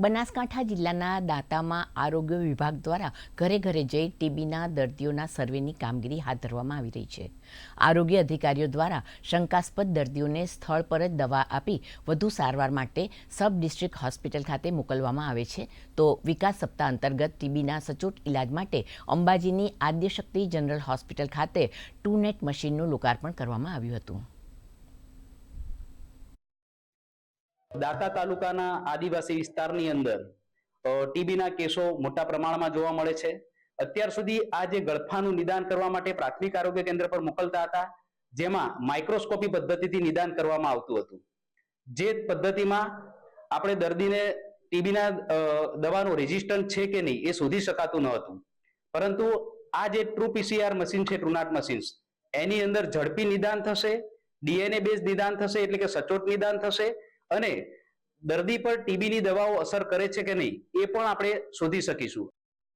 બનાસકાંઠા જિલ્લાના દાંતામાં આરોગ્ય વિભાગ દ્વારા ઘરે ઘરે જઈ ટીબીના દર્દીઓના સર્વેની કામગીરી હાથ ધરવામાં આવી રહી છે. આરોગ્ય અધિકારીઓ દ્વારા શંકાસ્પદ દર્દીઓને સ્થળ પર જ દવા આપી વધુ સારવાર માટે સબ ડિસ્ટ્રિક્ટ હોસ્પિટલ ખાતે મોકલવામાં આવે છે. તો વિકાસ સપ્તાહ અંતર્ગત ટીબીના સચોટ ઇલાજ માટે અંબાજીની આદ્યશક્તિ જનરલ હોસ્પિટલ ખાતે ટુ નેટ મશીનનું લોકાર્પણ કરવામાં આવ્યું હતું. દાંતા તાલુકાના આદિવાસી વિસ્તારની અંદર ટીબીના કેસો મોટા પ્રમાણમાં જોવા મળે છે. અત્યાર સુધી આ જે ગળફાનું નિદાન કરવા માટે પ્રાથમિક આરોગ્ય કેન્દ્ર પર મોકલતા હતા, જેમાં માઇક્રોસ્કોપી પદ્ધતિથી નિદાન કરવામાં આવતું હતું. જે પદ્ધતિમાં આપણે દર્દીને ટીબીના દવાનું રેઝિસ્ટન્ટ છે કે નહીં એ શોધી શકાતું ન હતું. પરંતુ આ જે ટ્રુ પીસીઆર મશીન છે, ટ્રુનાટ મશીન્સ, એની અંદર ઝડપી નિદાન થશે, ડીએનએ બેઝ નિદાન થશે એટલે કે સચોટ નિદાન થશે અને દર્દી પર ટીબીની દવાઓ અસર કરે છે કે નહીં, એ પણ આપણે શોધી શકીશું.